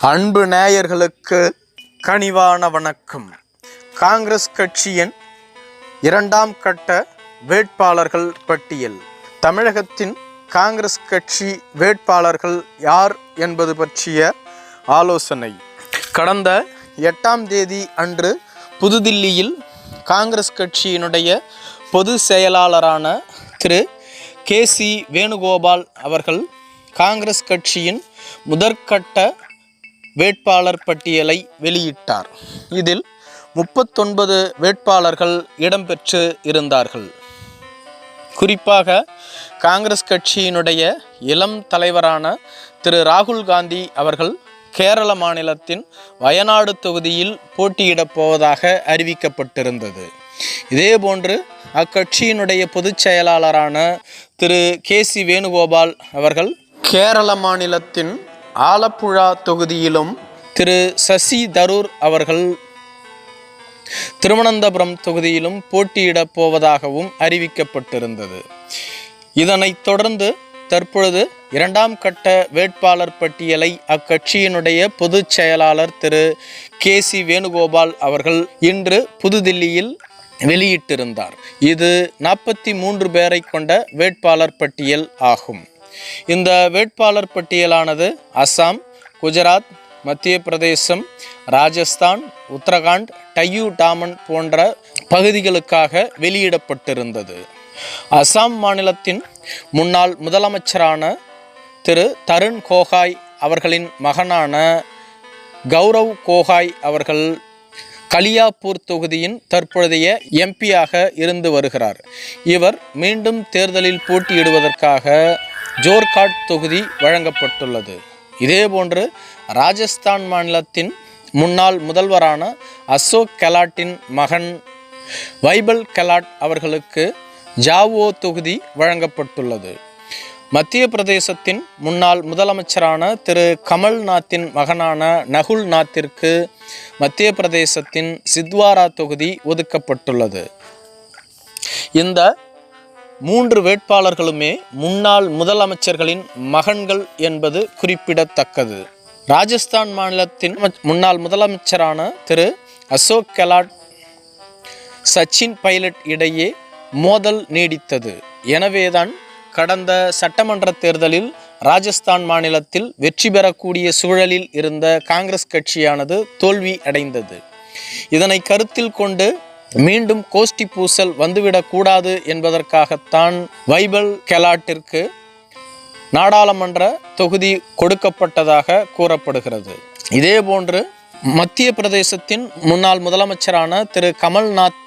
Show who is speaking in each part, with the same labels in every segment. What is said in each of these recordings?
Speaker 1: அன்பு நேயர்களுக்கு கனிவான வணக்கம். காங்கிரஸ் கட்சியின் இரண்டாம் கட்ட வேட்பாளர்கள் பட்டியல். தமிழகத்தின் காங்கிரஸ் கட்சி வேட்பாளர்கள் யார் என்பது பற்றிய ஆலோசனை. கடந்த எட்டாம் தேதி அன்று புதுதில்லியில் காங்கிரஸ் கட்சியினுடைய பொது செயலாளரான திரு. கே. சி. வேணுகோபால் அவர்கள் காங்கிரஸ் கட்சியின் முதற்கட்ட வேட்பாளர் பட்டியலை வெளியிட்டார். இதில் முப்பத்தொன்பது வேட்பாளர்கள் இடம்பெற்று இருந்தார்கள். குறிப்பாக காங்கிரஸ் கட்சியினுடைய இளம் தலைவரான திரு ராகுல் காந்தி அவர்கள் கேரள மாநிலத்தின் வயநாடு தொகுதியில் போட்டியிடப் போவதாக அறிவிக்கப்பட்டிருந்தது. இதேபோன்று அக்கட்சியினுடைய பொதுச் செயலாளரான திரு கே சி வேணுகோபால் அவர்கள் கேரள மாநிலத்தின் ஆலப்புழா தொகுதியிலும் திரு சசி தரூர் அவர்கள் திருவனந்தபுரம் தொகுதியிலும் போட்டியிடப் போவதாகவும் அறிவிக்கப்பட்டிருந்தது. இதனைத் தொடர்ந்து தற்பொழுது இரண்டாம் கட்ட வேட்பாளர் பட்டியலை அக்கட்சியினுடைய பொதுச் செயலாளர் திரு கே சி வேணுகோபால் அவர்கள் இன்று புதுதில்லியில் வெளியிட்டிருந்தார். இது நாற்பத்தி மூன்று பேரை கொண்ட வேட்பாளர் பட்டியல் ஆகும். இந்த வேட்பாளர் பட்டியலானது அசாம் குஜராத் மத்திய பிரதேசம் ராஜஸ்தான் உத்தரகாண்ட் டையூ டாமன் போன்ற பகுதிகளுக்காக வெளியிடப்பட்டிருந்தது. அசாம் மாநிலத்தின் முன்னாள் முதலமைச்சரான திரு தருண் கோகாய் அவர்களின் மகனான கௌரவ் கோகாய் அவர்கள் கலியாப்பூர் தொகுதியின் தற்பொழுதைய எம்பியாக இருந்து வருகிறார். இவர் மீண்டும் தேர்தலில் போட்டியிடுவதற்காக ஜோர்காட் தொகுதி வழங்கப்பட்டுள்ளது. இதேபோன்று ராஜஸ்தான் மாநிலத்தின் முன்னாள் முதல்வரான அசோக் கெலாட்டின் மகன் வைபல் கெலாட் அவர்களுக்கு ஜாவோ தொகுதி வழங்கப்பட்டுள்ளது. மத்திய பிரதேசத்தின் முன்னாள் முதலமைச்சரான திரு. கமல்நாத்தின் மகனான நகுல் நாத்திற்கு மத்திய பிரதேசத்தின் சித்வாரா தொகுதி ஒதுக்கப்பட்டுள்ளது. இந்த மூன்று வேட்பாளர்களுமே முன்னாள் முதலமைச்சர்களின் மகன்கள் என்பது குறிப்பிடத்தக்கது. ராஜஸ்தான் மாநிலத்தின் முன்னாள் முதலமைச்சரான திரு. அசோக் கெலாட் சச்சின் பைலட் இடையே மோதல் நீடித்தது. எனவேதான் கடந்த சட்டமன்ற தேர்தலில் ராஜஸ்தான் மாநிலத்தில் வெற்றி பெறக்கூடிய சூழலில் இருந்த காங்கிரஸ் கட்சியானது தோல்வி அடைந்தது. இதனை கருத்தில் கொண்டு மீண்டும் கோஷ்டி பூசல் வந்துவிடக்கூடாது என்பதற்காகத்தான் வைபல் கெலாட்டிற்கு நாடாளுமன்ற தொகுதி கொடுக்கப்பட்டதாக கூறப்படுகிறது. இதேபோன்று மத்திய பிரதேசத்தின் முன்னாள் முதலமைச்சரான திரு கமல்நாத்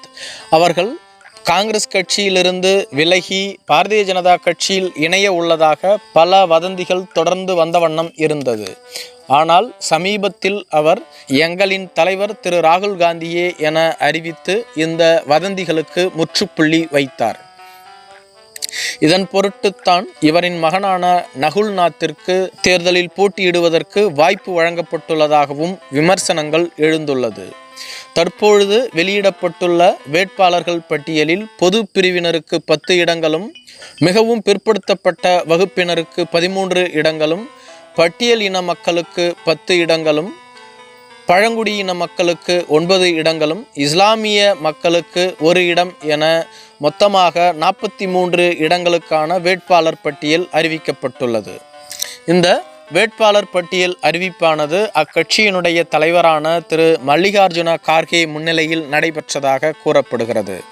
Speaker 1: அவர்கள் காங்கிரஸ் கட்சியிலிருந்து விலகி பாரதிய ஜனதா கட்சியில் இணைய உள்ளதாக பல வதந்திகள் தொடர்ந்து வந்த வண்ணம் இருந்தது. ஆனால் சமீபத்தில் அவர் எங்களின் தலைவர் திரு ராகுல் காந்தியே என அறிவித்து இந்த வதந்திகளுக்கு முற்றுப்புள்ளி வைத்தார். இதன் பொருட்டுத்தான் இவரின் மகனான நகுல் நாத்திற்கு தேர்தலில் போட்டியிடுவதற்கு வாய்ப்பு வழங்கப்பட்டுள்ளதாகவும் விமர்சனங்கள் எழுந்துள்ளது. தற்பொழுது வெளியிடப்பட்டுள்ள வேட்பாளர்கள் பட்டியலில் பொது பிரிவினருக்கு பத்து இடங்களும் மிகவும் பிற்படுத்தப்பட்ட வகுப்பினருக்கு பதிமூன்று இடங்களும் பட்டியல் இன மக்களுக்கு பத்து இடங்களும் பழங்குடியின மக்களுக்கு ஒன்பது இடங்களும் இஸ்லாமிய மக்களுக்கு ஒரு இடம் என மொத்தமாக நாற்பத்தி மூன்று இடங்களுக்கான வேட்பாளர் பட்டியல் அறிவிக்கப்பட்டுள்ளது. இந்த வேட்பாளர் பட்டியல் அறிவிப்பானது அக்கட்சியினுடைய தலைவரான திரு. மல்லிகார்ஜுன கார்கே முன்னிலையில் நடைபெற்றதாக கூறப்படுகிறது.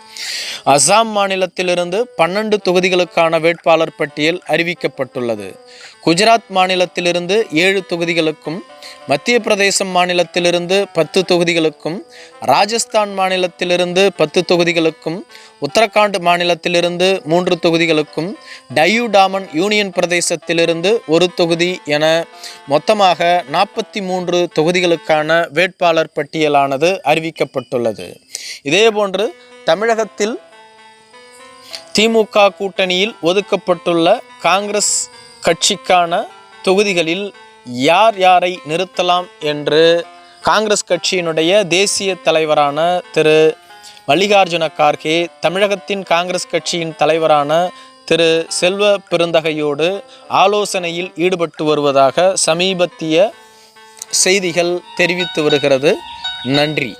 Speaker 1: அசாம் மாநிலத்திலிருந்து பன்னெண்டு தொகுதிகளுக்கான வேட்பாளர் பட்டியல் அறிவிக்கப்பட்டுள்ளது. குஜராத் மாநிலத்திலிருந்து ஏழு தொகுதிகளுக்கும் மத்திய பிரதேசம் மாநிலத்திலிருந்து பத்து தொகுதிகளுக்கும் ராஜஸ்தான் மாநிலத்திலிருந்து பத்து தொகுதிகளுக்கும் உத்தரகாண்ட் மாநிலத்திலிருந்து மூன்று தொகுதிகளுக்கும் டையூ டாமன் யூனியன் பிரதேசத்திலிருந்து ஒரு தொகுதி என மொத்தமாக நாற்பத்தி மூன்று தொகுதிகளுக்கான வேட்பாளர் பட்டியலானது அறிவிக்கப்பட்டுள்ளது. இதேபோன்று தமிழகத்தில் திமுக கூட்டணியில் ஒதுக்கப்பட்டுள்ள காங்கிரஸ் கட்சிக்கான தொகுதிகளில் யார் யாரை நிறுத்தலாம் என்று காங்கிரஸ் கட்சியினுடைய தேசிய தலைவரான திரு மல்லிகார்ஜுன கார்கே தமிழகத்தின் காங்கிரஸ் கட்சியின் தலைவரான திரு செல்வ பெருந்தகையோடு ஆலோசனையில் ஈடுபட்டு வருவதாக சமீபத்திய செய்திகள் தெரிவித்து வருகிறது. நன்றி.